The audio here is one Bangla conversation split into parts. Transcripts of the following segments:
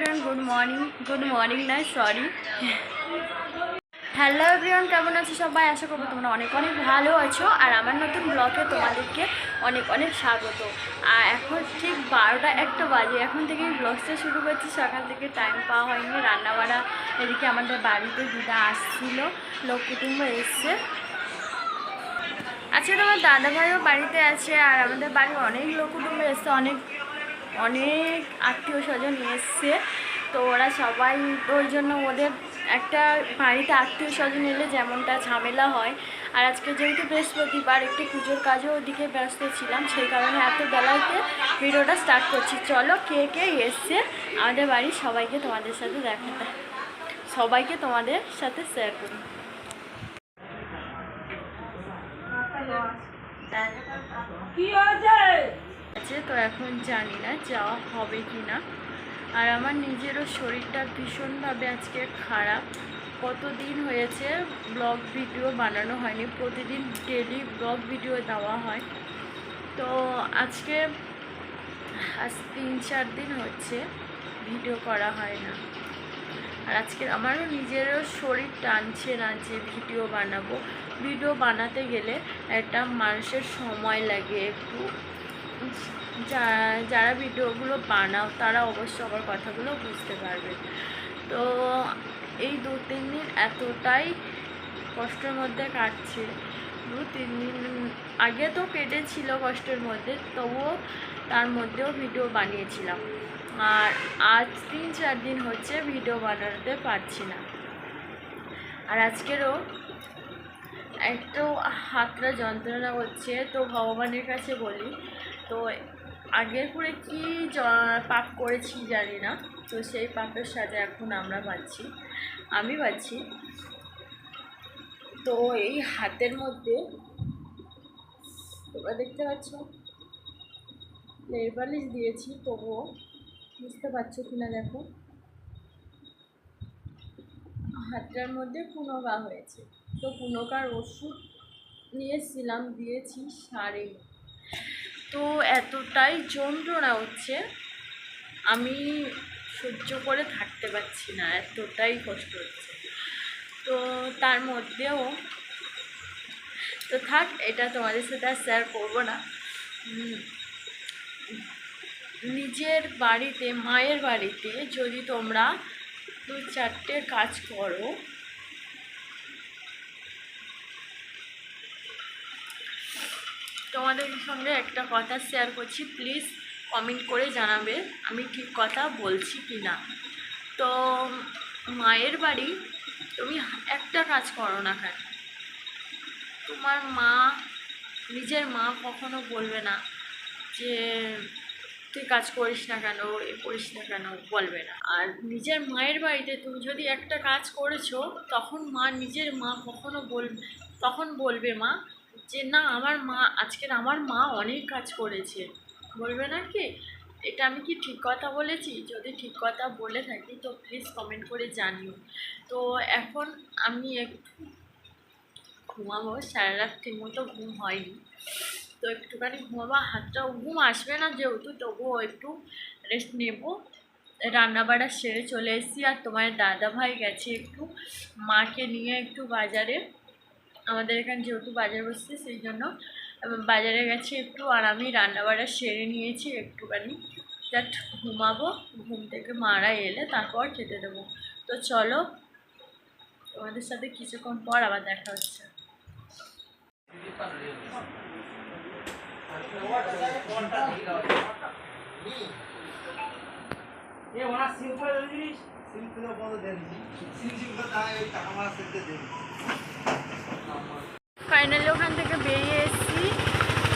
Everyone good morning good morning নয় সরি হ্যালো এভরিওয়ান কেমন আছো সবাই? আশা করব তোমরা অনেক অনেক ভালো আছো। আর আমার নতুন ব্লগে তোমাদেরকে অনেক অনেক স্বাগত। আর এখন ঠিক বারোটা একটা বাজে। এখন থেকেই ব্লগটা শুরু করছি। সকাল থেকে টাইম পাওয়া হয়নি। রান্নাবাড়া এদিকে আমাদের বাড়িতে দিদা আসছিল। লোক কুটুম্ব এসছে। আজকে তোমার দাদা ভাইও বাড়িতে আছে। আর আমাদের বাড়ির অনেক লোক কুটুম্ব এসছে। অনেক অনেক আত্মীয় স্বজন এসছে। তো ওরা সবাই, ওই জন্য ওদের একটা বাড়িতে আত্মীয় স্বজন এলে যেমনটা ঝামেলা হয়। আর আজকে যেহেতু বৃহস্পতিবার, একটু পুজোর কাজও ওদিকে ব্যস্ত ছিলাম, সেই কারণে এত বেলাতে ভিডিওটা স্টার্ট করছি। চলো কে কে এসছে, আমাদের বাড়ির সবাইকে তোমাদের সাথে দেখাতে। সবাইকে তোমাদের সাথে শেয়ার করি কি হয়েছে, তো এখন জানি না যাওয়া হবে কি না আর আমার নিজেরও শরীরটা ভীষণভাবে আজকে খারাপ। কতদিন হয়েছে ব্লগ ভিডিও বানানো হয়নি, প্রতিদিন ডেলি ব্লগ ভিডিও দেওয়া হয়। তো আজকে আজ তিন চার দিন হচ্ছে ভিডিও করা হয় না। আর আজকে আমারও নিজেরও শরীর টানছে না যে ভিডিও বানাবো। ভিডিও বানাতে গেলে একটা মানুষের সময় লাগে একটু। যারা ভিডিওগুলো বানাও, তারা অবশ্য আমার কথাগুলো বুঝতে পারবে। তো এই দু তিন দিন এতটাই কষ্টের মধ্যে কাটছে। দু তিন দিন আগে তো কেটেছিল কষ্টের মধ্যে, তবুও তার মধ্যেও ভিডিও বানিয়েছিলাম। আর আজ তিন চার দিন হচ্ছে ভিডিও বানাতে পারছি না। আর আজকেরও একটু হাতটা যন্ত্রণা হচ্ছে, তো ভগবানের কাছে বলি তো আগের করে কি পাপ করেছি জানি না। তো সেই পাপের সাজা এখন আমরা পাচ্ছি। আমি পাচ্ছি। তো এই হাতের মধ্যে তোমরা দেখতে পাচ্ছ? নেল পালিশ দিয়েছি, তবুও বুঝতে পারছ কিনা দেখো? হাতটার মধ্যে পুনগা হয়েছে। তো পুনগার ওষুধ নিয়েছিলাম, দিয়েছি সারে এতটাই যন্ত্রণা হচ্ছে, আমি সহ্য করে থাকতে পারছি না, এতটাই কষ্ট হচ্ছে। তো তার মধ্যেও, তো থাক, এটা তোমাদের সাথে আর শেয়ার করব না। নিজের বাড়িতে, মায়ের বাড়িতে যদি তোমরা দু চারটে কাজ করো তোমাদের সঙ্গে একটা কথা শেয়ার করছি প্লিজ কমেন্ট করে জানাবে আমি ঠিক কথা বলছি কি না তো, মায়ের বাড়ি, তুমি একটা কাজ করো না কেন? তোমার মা, নিজের মা কখনো বলবে না যে, তুই কাজ করিস না কেন, এ করিস না কেন, বলবে না। আর নিজের মায়ের বাড়িতে তুমি যদি একটা কাজ করেছ, তখন মা নিজের মা কখনো বল তখন বলবে মা যে না, আমার মা, আজকের আমার মা অনেক কাজ করেছে। বলবে না কি? এটা আমি কি ঠিক কথা বলেছি? যদি ঠিক কথা বলে থাকি, তো প্লিজ কমেন্ট করে জানিও। তো এখন আমি একটু ঘুমাবো সারা রাত ঠিক মতো ঘুম হয়নি। তো একটুখানি ঘুমাবো হাতটা ঘুম আসবে না যেহেতু, তবুও একটু রেস্ট নেব। রান্নাবাড়া সেরে চলে এসেছি, আর তোমার দাদা ভাই গেছে একটু মাকে নিয়ে একটু বাজারে। আমাদের এখানে যেহেতু বাজার বসছে সেই জন্য বাজারে গেছে একটু আর আমি রান্নাবাড়া সেরে নিয়েছি একটুখানি। জাস্ট ঘুমাবো ঘুম থেকে মারা এলে তারপর খেতে দেবো। তো চলো তোমাদের সাথে কিছুক্ষণ পর আবার দেখা হচ্ছে। এ ওনা সিম করে দিস। সিম করে দেন সিম সিম করে তাই ওই টাকা মারা সেটা দেন ফাইনালি ওখান থেকে বেরিয়ে এসেছি।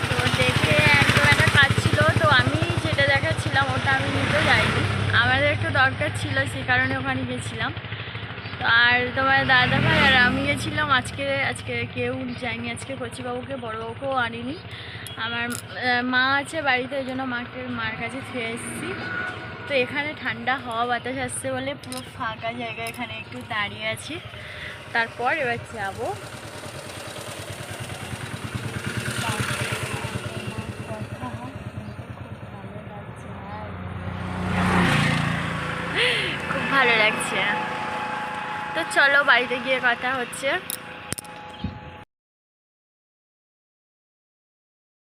তো দেখে একদম একটা কাজ ছিল, তো আমি যেটা দেখাচ্ছিলাম ওটা আমি নিতে যাইনি। আমাদের একটু দরকার ছিল সেই কারণে ওখানে গেছিলাম। আর তোমার দাদা ভাই আর আমি গেছিলাম, আজকে আজকে কেউ যায়নি, আজকে কচিবাবুকে, বড়োবাবুকেও আনিনি। আমার মা আছে বাড়িতে ওই জন্য মাকে, মার কাছে ফিরে এসেছি। তো এখানে ঠান্ডা হাওয়া বাতাস আসছে বলে পুরো ফাঁকা জায়গা এখানে একটু দাঁড়িয়ে আছি। তারপর এবার যাব। ভালো লাগছে। তো চলো বাড়িতে গিয়ে কথা হচ্ছে।